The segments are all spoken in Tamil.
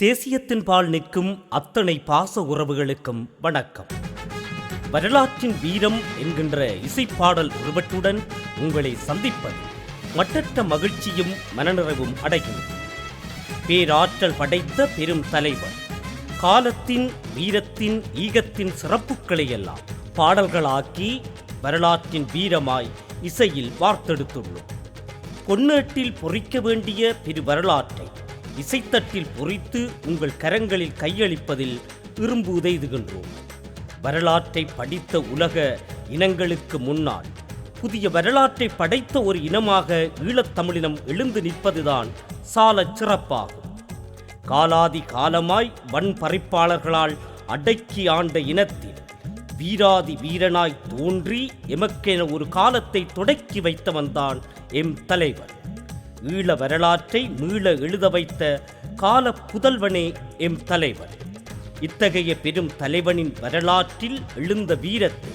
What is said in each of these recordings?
தேசியத்தின் பால் நிற்கும் அத்தனை பாச உறவுகளுக்கும் வணக்கம். வரலாற்றின் வீரம் என்கின்ற இசைப்பாடல் உருவத்துடன் உங்களை சந்திப்பது மட்டற்ற மகிழ்ச்சியும் மனநிறைவும் அடையும் பேராற்றல் படைத்த பெரும் தலைவர் காலத்தின் வீரத்தின் ஈகத்தின் சிறப்புகளை எல்லாம் பாடல்களாக்கி வரலாற்றின் வீரமாய் இசையில் வார்த்தெடுத்துள்ளோம். பொன்னேட்டில் பொறிக்க வேண்டிய பெரு வரலாற்றை இசைத்தட்டில் பொறித்து உங்கள் கரங்களில் கையளிப்பதில் இரும்பு உதைதுகின்றோம். வரலாற்றை படித்த உலக இனங்களுக்கு முன்னால் புதிய வரலாற்றை படைத்த ஒரு இனமாக ஈழத்தமிழினம் எழுந்து நிற்பதுதான் சாலச் சிறப்பாகும். காலாதி காலமாய் வன் பறிப்பாளர்களால் அடக்கி ஆண்ட இனத்தில் வீராதி வீரனாய் தோன்றி எமக்கென ஒரு காலத்தை தொடக்கி வைத்தவன்தான் எம் தலைவர் ஈழ வரலாற்றை மீள எழுத வைத்த கால புதல்வனே எம் தலைவர் இத்தகைய பெரும் தலைவனின் வரலாற்றில் எழுந்த வீரத்தை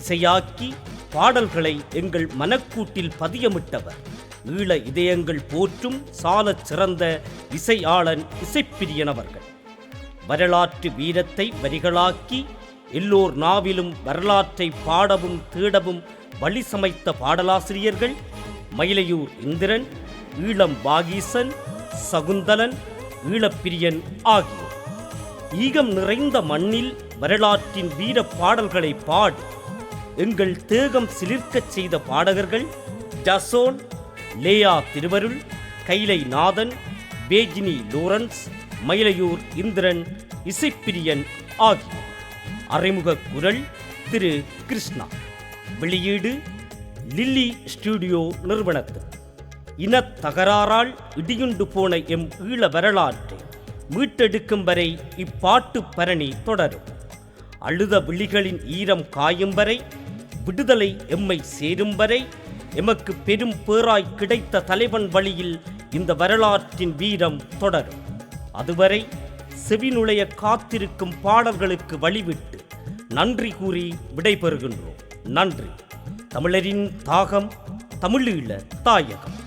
இசையாக்கி பாடல்களை எங்கள் மனக்கூட்டில் பதியமிட்டவர். ஈழ இதயங்கள் போற்றும் சாலச் சிறந்த இசையாளன் இசைப்பிரியனவர்கள். வரலாற்று வீரத்தை வரிகளாக்கி எல்லோர் நாவிலும் வரலாற்றை பாடவும் தேடவும் வழி சமைத்த பாடலாசிரியர்கள் மயிலையூர் இந்திரன் ஈழம் வாகீசன் சகுந்தலன் ஈழப்பிரியன் ஆகியோர். ஈகம் நிறைந்த மண்ணில் வரலாற்றின் வீர பாடல்களை பாடி எங்கள் தேகம் சிலிர்க்கச் செய்த பாடகர்கள் ஜசோன் லேயா திருவருள் கைலை நாதன் பேஜினி லோரன்ஸ் மயிலையூர் இந்திரன் இசைப்பிரியன் ஆகியோர். அறிமுக குரல் திரு கிருஷ்ணா. வெளியீடு லில்லி ஸ்டுடியோ நிறுவனத்தில் இனத் தகராறால் இடியுண்டு போன எம் ஈழ வரலாற்றை. மீட்டெடுக்கும் வரை இப்பாட்டு பரணி தொடரும். அழுத விழிகளின் ஈரம் காயும் வரை விடுதலை எம்மை சேரும் வரை எமக்கு பெரும் பேராய் கிடைத்த தலைவன் வழியில் இந்த வரலாற்றின் வீரம் தொடரும். அதுவரை செவிநுழைய காத்திருக்கும் பாடல்களுக்கு வழிவிட்டு நன்றி கூறி விடைபெறுகின்றோம். நன்றி. தமிழரின் தாகம் தமிழீழ தாயகம்.